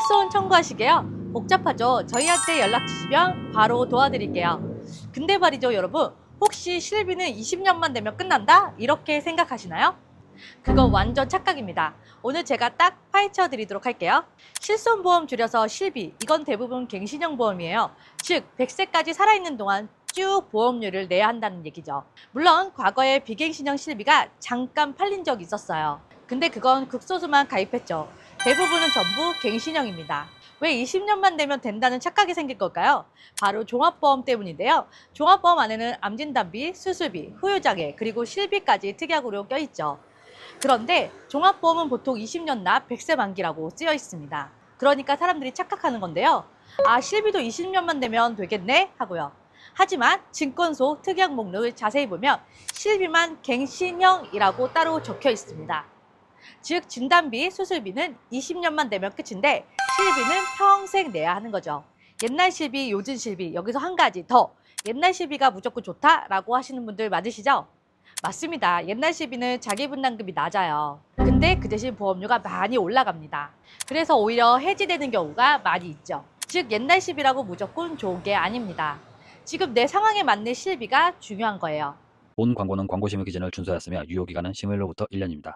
실손 청구하시게요? 복잡하죠? 저희한테 연락 주시면 바로 도와드릴게요. 근데 말이죠, 여러분. 혹시 실비는 20년만 되면 끝난다? 이렇게 생각하시나요? 그거 완전 착각입니다. 오늘 제가 딱 파헤쳐 드리도록 할게요. 실손보험 줄여서 실비. 이건 대부분 갱신형 보험이에요. 즉, 100세까지 살아있는 동안 쭉 보험료를 내야 한다는 얘기죠. 물론 과거에 비갱신형 실비가 잠깐 팔린 적이 있었어요. 근데 그건 극소수만 가입했죠. 대부분은 전부 갱신형입니다. 왜 20년만 되면 된다는 착각이 생길 걸까요? 바로 종합보험 때문인데요. 종합보험 안에는 암진단비, 수술비, 후유장애, 그리고 실비까지 특약으로 껴있죠. 그런데 종합보험은 보통 20년 납 100세 만기라고 쓰여 있습니다. 그러니까 사람들이 착각하는 건데요. 아, 실비도 20년만 되면 되겠네? 하고요. 하지만 증권소 특약 목록을 자세히 보면 실비만 갱신형이라고 따로 적혀 있습니다. 즉 진단비, 수술비는 20년만 되면 끝인데 실비는 평생 내야 하는 거죠. 옛날 실비, 요즘 실비 여기서 한 가지 더 옛날 실비가 무조건 좋다라고 하시는 분들 많으시죠? 맞습니다. 옛날 실비는 자기 분담금이 낮아요. 근데 그 대신 보험료가 많이 올라갑니다. 그래서 오히려 해지되는 경우가 많이 있죠. 즉 옛날 실비라고 무조건 좋은 게 아닙니다. 지금 내 상황에 맞는 실비가 중요한 거예요. 본 광고는 광고 심의 기준을 준수하였으며 유효 기간은 심의로부터 1년입니다.